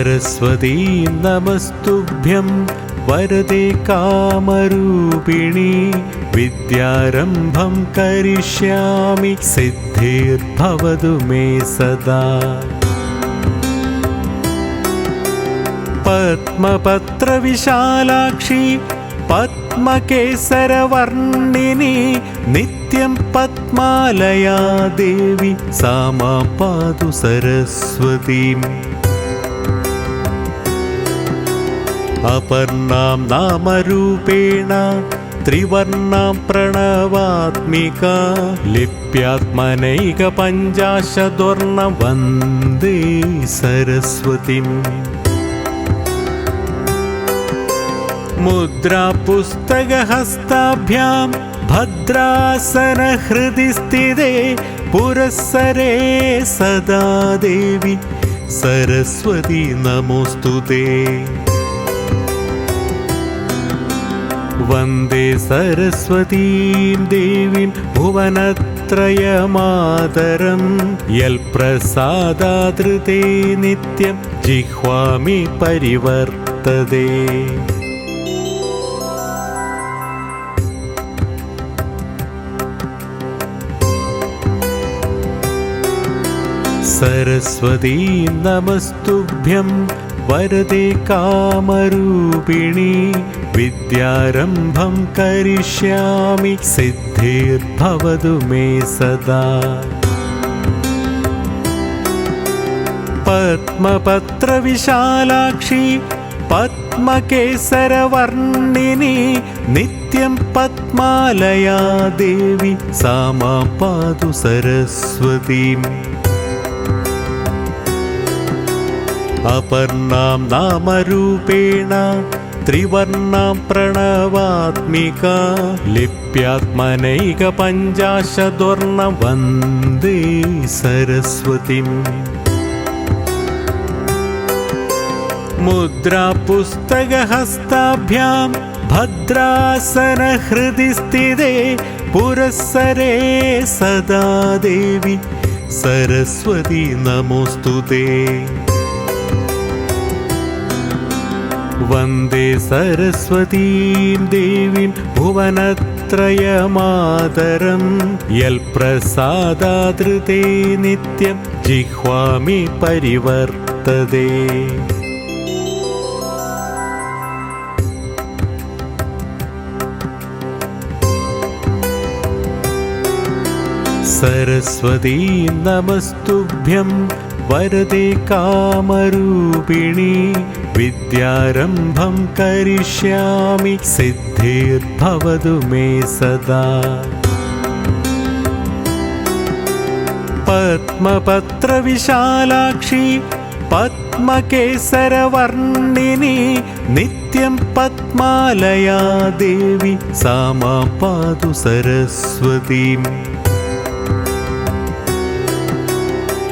सरस्वती नमस्तुभ्यं वरदे कामरूपिणी विद्यारम्भं करिष्यामि सिद्धिर्भवतु मे सदा पद्मपत्रविशालाक्षी पद्मकेसरवर्णिनी नित्यं पद्मालया देवी सा मा पातु सरस्वतीम् अपर्णां नामरूपेण त्रिवर्णां प्रणवात्मिका लिप्यात्मनैकपञ्चाशद्वर्णं वन्दे सरस्वतीम् मुद्रापुस्तकहस्ताभ्यां भद्रासनहृदि स्थिते पुरःसरे सदा देवी सरस्वती नमोऽस्तु ते वन्दे सरस्वतीं देवीं भुवनत्रयमातरं यल्प्रसादादृते नित्यं जिह्वामि परिवर्तते सरस्वतीं नमस्तुभ्यं वरदे कामरूपिणी विद्यारम्भं करिष्यामि सिद्धिर्भवतु मे सदा पद्मपत्रविशालाक्षी पद्मकेसरवर्णिनी नित्यं पद्मालया देवी सा मा पातु सरस्वतीम् अपर्णां नामरूपेण त्रिवर्णां प्रणवात्मिका लिप्यात्मनैकपञ्चाशद्वर्णं वन्दे सरस्वतीम् मुद्रापुस्तकहस्ताभ्यां भद्रासनहृदि स्थिते पुरःसरे सदा देवी सरस्वती नमोऽस्तु ते वन्दे सरस्वतीं देवीं भुवनत्रयमातरं यल्प्रसादादृते नित्यं जिह्वामि परिवर्तते सरस्वतीं नमस्तुभ्यं വരദേ കാമരൂപിണി വിദ്യാരംഭം കരിഷ്യാമി സിദ്ധിർഭവതു മേ സദാ. പത്മപത്രവിശാലാക്ഷി പത്മകേസരവർണിനി നിത്യം പത്മാലയാ ദേവി സാമാ പാതു സരസ്വതീം.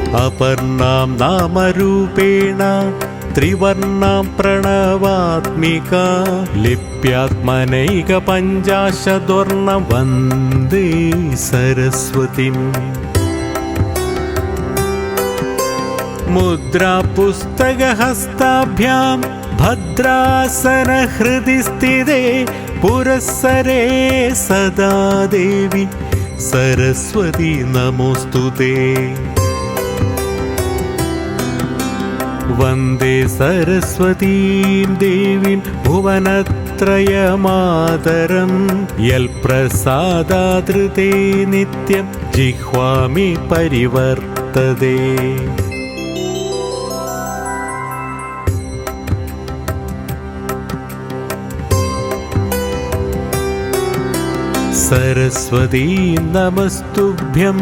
सरस्वतीम् अपर्णां नामरूपेण त्रिवर्णां प्रणवात्मिका लिप्यात्मनैकपञ्चाशद्वर्णं वन्दे सरस्वतीम् मुद्रापुस्तकहस्ताभ्यां भद्रासनहृदि स्थिते पुरःसरे सदा देवी सरस्वती नमोऽस्तु ते वन्दे सरस्वतीं देवीं भुवनत्रयमातरं यल्प्रसादादृते नित्यं जिह्वामि परिवर्तते सरस्वतीं नमस्तुभ्यं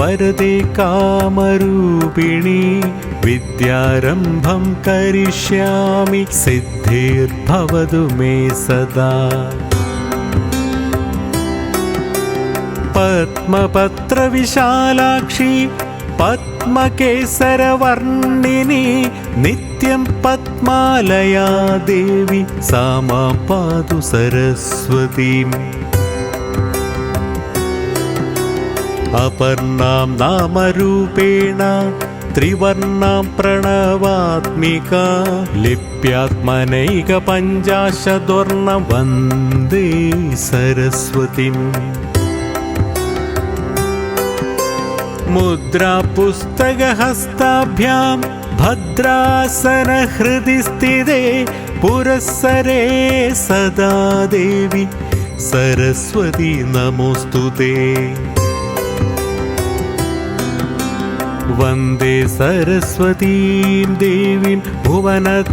വരദേ കാമരൂപിണി വിദ്യാരംഭം കരിഷ്യാമി സിദ്ധിർഭവതു മേ സദാ. പത്മപത്രവിശാലാക്ഷി പത്മകേസരവർണിനി നിത്യം പത്മാലയാ ദേവി സാമാ പാതു സരസ്വതീം. सरस्वतीम् अपर्णां नामरूपेण त्रिवर्णां प्रणवात्मिका लिप्यात्मनैकपञ्चाशद्वर्ण वन्दे सरस्वतीम् मुद्रापुस्तकहस्ताभ्यां भद्रासनहृदि स्थिते पुरःसरे सदा देवि सरस्वती नमोऽस्तु ते वन्दे सरस्वतीं देवीं भुवनत्रयमातरं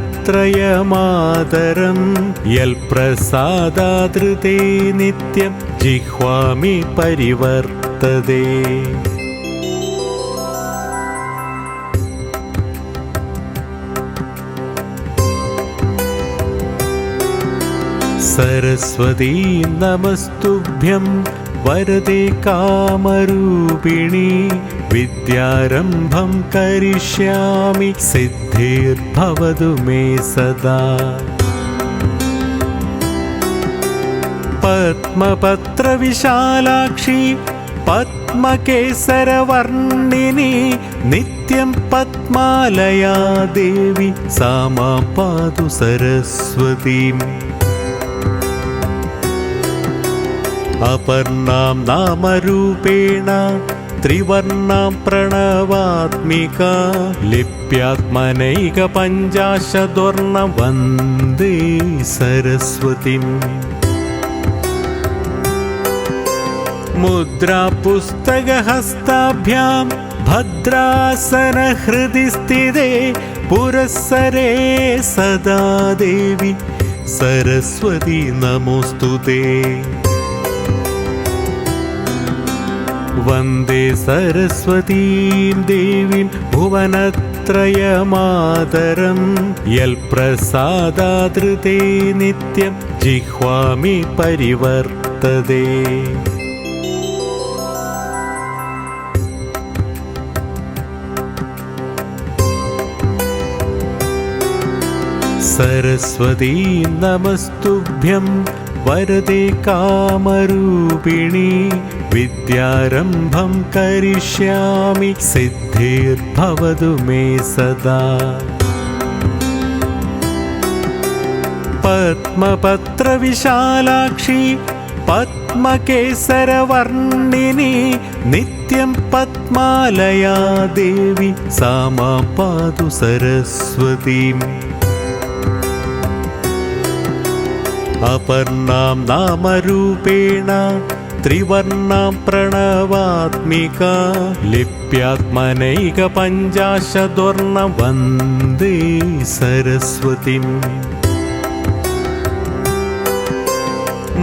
यल्प्रसादादृते नित्यं जिह्वामि परिवर्तते सरस्वती नमस्तुभ्यं वरदे कामरूपिणी विद्यारम्भं करिष्यामि सिद्धिर्भवतु मे सदा पद्मपत्रविशालाक्षी पद्मकेसरवर्णिनी नित्यं पद्मालया देवी सा मां पातु सरस्वतीम् अपर्णां नामरूपेण त्रिवर्णां प्रणवात्मिका लिप्यात्मनैकपञ्चाशद्वर्ण वन्दे सरस्वतीम्। मुद्रापुस्तकहस्ताभ्यां भद्रासनहृदि स्थिते पुरःसरे सदा देवि सरस्वती नमोऽस्तु ते वन्दे सरस्वतीं देवीं भुवनत्रयमातरं यल्प्रसादादृते नित्यं जिह्वामि परिवर्तते सरस्वतीं नमस्तुभ्यं വരദേ കാമരൂപിണി വിദ്യാരംഭം കരിഷ്യാമി സിദ്ധിർഭവതു മേ സദാ. പത്മപത്രവിശാലാക്ഷി പത്മകേസരവർണിനി നിത്യം പത്മാലയാ ദേവി സാമാ പാതു സരസ്വതീം. सरस्वतीम् अपर्णां नामरूपेण त्रिवर्णां प्रणवात्मिका लिप्यात्मनैकपञ्चाशद्वर्ण वन्दे सरस्वतीम्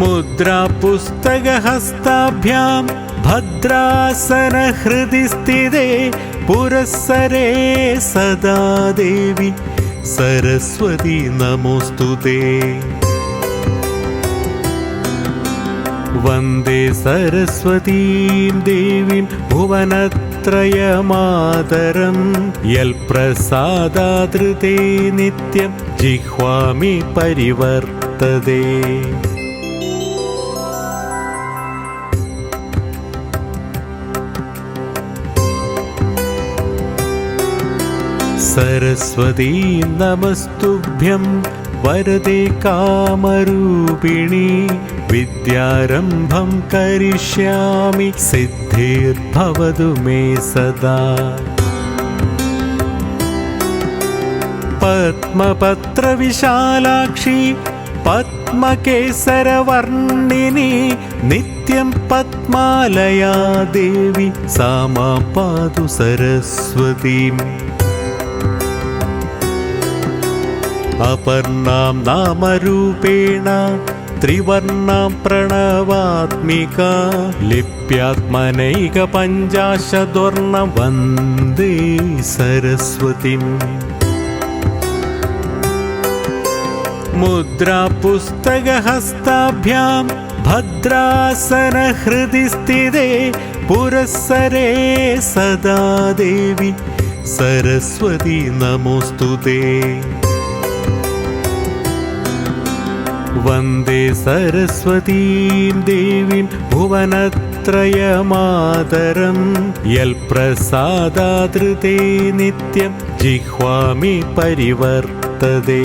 मुद्रापुस्तकहस्ताभ्यां भद्रासनहृदि स्थिते पुरःसरे सदा देवि सरस्वती नमोऽस्तु ते वन्दे सरस्वतीं देवीं भुवनत्रयमातरं यल्प्रसादादृते नित्यं जिह्वामि परिवर्तते सरस्वतीं नमस्तुभ्यं വരദേ കാമരൂപിണി വിദ്യാരംഭം കരിഷ്യാമി സിദ്ധിർഭവതു മേ സദാ. പത്മപത്രവിശാലാക്ഷി പത്മകേസരവർണിനി നിത്യം പത്മാലയാ ദേവി സാമാ പാതു സരസ്വതീം. सरस्वतीम् अपर्णां नामरूपेण त्रिवर्णां प्रणवात्मिका लिप्यात्मनैकपञ्चाशद्वर्ण वन्दे सरस्वतीम् मुद्रापुस्तकहस्ताभ्यां भद्रासनहृदि स्थिते पुरःसरे सदा देवि सरस्वती नमोऽस्तु ते वन्दे सरस्वतीं देवीं भुवनत्रयमातरं യൽപ്രസാദാതൃതേ നിത്യം ജിഹ്വാമി പരിവർത്തതേ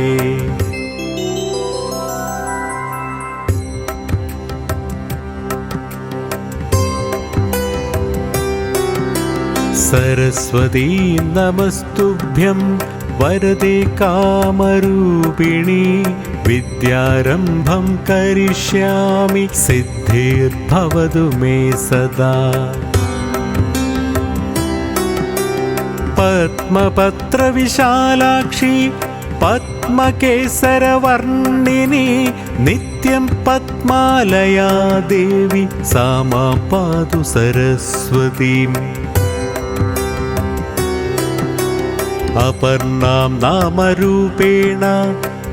सरस्वती नमस्तुभ्यं वरदे कामरूपिणी विद्यारम्भं करिष्यामि सिद्धिर्भवतु मे सदा पद्मपत्रविशालाक्षी पद्मकेसरवर्णिनी नित्यं पद्मालया देवी सा मां पातु सरस्वतीम् अपर्णां नामरूपेण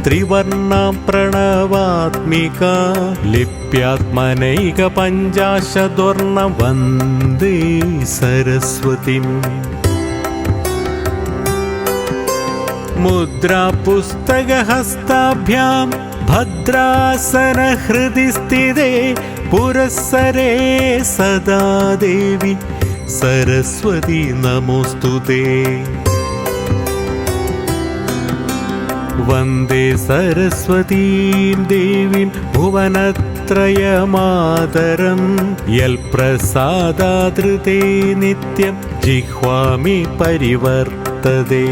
त्रिवर्णां प्रणवात्मिका लिप्यात्मनैकपञ्चाशद्वर्णं वन्दे सरस्वतीम् मुद्रापुस्तकहस्ताभ्यां भद्रासनहृदि स्थिते पुरःसरे सदा देवी सरस्वती नमोऽस्तु ते वन्दे सरस्वतीं देवीं भुवनत्रयमातरं यल्प्रसादादृते नित्यं जिह्वामि परिवर्तते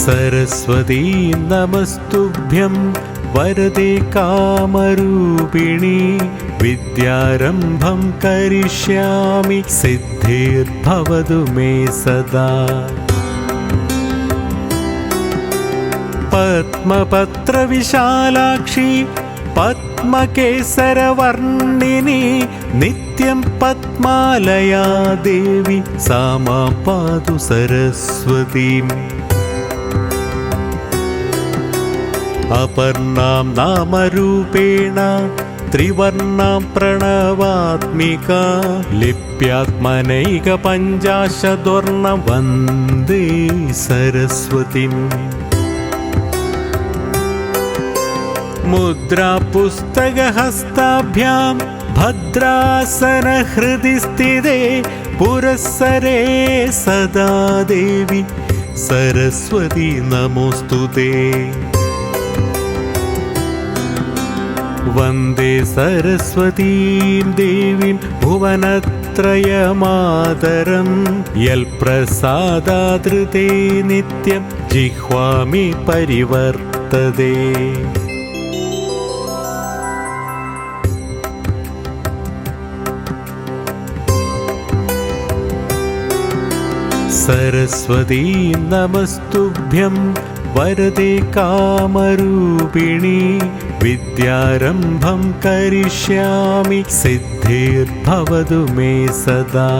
सरस्वती नमस्तुभ्यं वरदे कामरूपिणी विद्यारम्भं करिष्यामि सिद्धिर्भवतु मे सदा पद्मपत्रविशालाक्षी पद्मकेसरवर्णिनी नित्यं पद्मालया देवी सा मां पातु सरस्वतीम् अपर्णां नामरूपेण त्रिवर्णां प्रणवात्मिका लिप्यात्मनैकपञ्चाशद्वर्णं वन्दे सरस्वतीम् मुद्रापुस्तकहस्ताभ्यां भद्रासनहृदि स्थिते पुरःसरे सदा देवी सरस्वती नमोऽस्तु ते वन्दे सरस्वतीं देवीं भुवनत्रयमातरं यल्प्रसादादृते नित्यं जिह्वामि परिवर्तते सरस्वती नमस्तुभ्यं वरदे कामरूपिणी विद्यारम्भं करिष्यामि सिद्धिर्भवतु मे सदा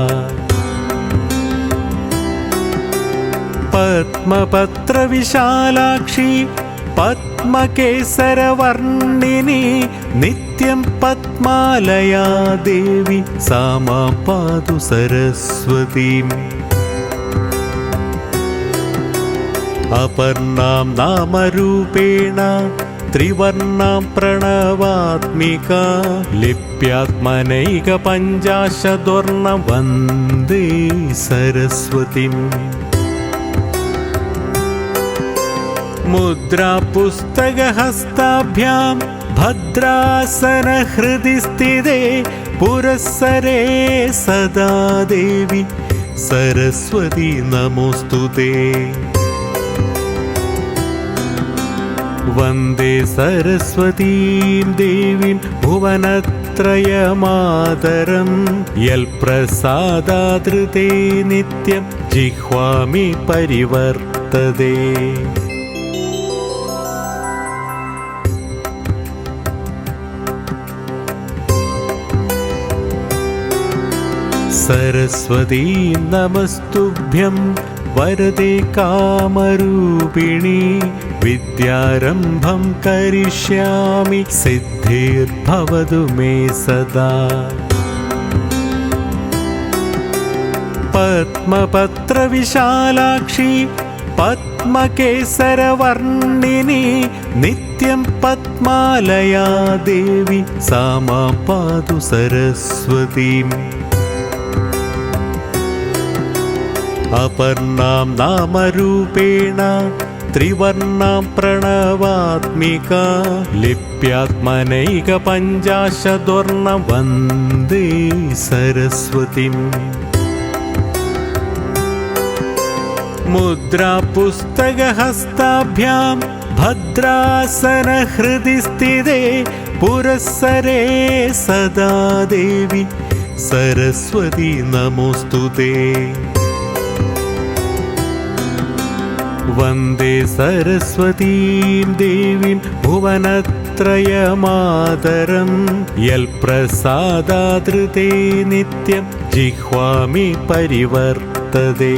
पद्मपत्रविशालाक्षी पद्मकेसरवर्णिनी नित्यं पद्मालया देवी सा मां पातु सरस्वतीम् अपर्णां नामरूपेण त्रिवर्णां प्रणवात्मिका लिप्यात्मनैकपञ्चाशद्वर्णं वन्दे सरस्वतीम्। मुद्रापुस्तकहस्ताभ्यां भद्रासनहृदि स्थिते पुरःसरे सदा देवी सरस्वती नमोऽस्तु ते वन्दे सरस्वतीं देवीं भुवनत्रयमातरं यल्प्रसादादृते नित्यं जिह्वामि परिवर्तते सरस्वती नमस्तुभ्यं वरदे कामरूपिणी विद्यारम्भं करिष्यामि सिद्धिर्भवतु मे सदा पद्मपत्रविशालाक्षि पद्मकेसरवर्णिनि नित्यं पद्मालया देवि सा मा पातु सरस्वतीम् अपर्णां नामरूपेण ത്രിവർണാം പ്രണവാത്മിക ലിപ്യാത്മനൈക പഞ്ചാശദ്വർണ വന്ദേ സരസ്വതിം. മുദ്രാപുസ്തകഹസ്താഭ്യാം ഭദ്രാസനഹൃദി സ്ഥിതേ പുരസ്സരേ സദാ ദേവി സരസ്വതി നമോസ്തുതേ. വന്ദേ സരസ്വതീം ദേവീം ഭുവനത്രയമാതരം. യൽപ്രസാദാതൃതേ നിത്യം ജിഹ്വാമി പരിവർത്തതേ.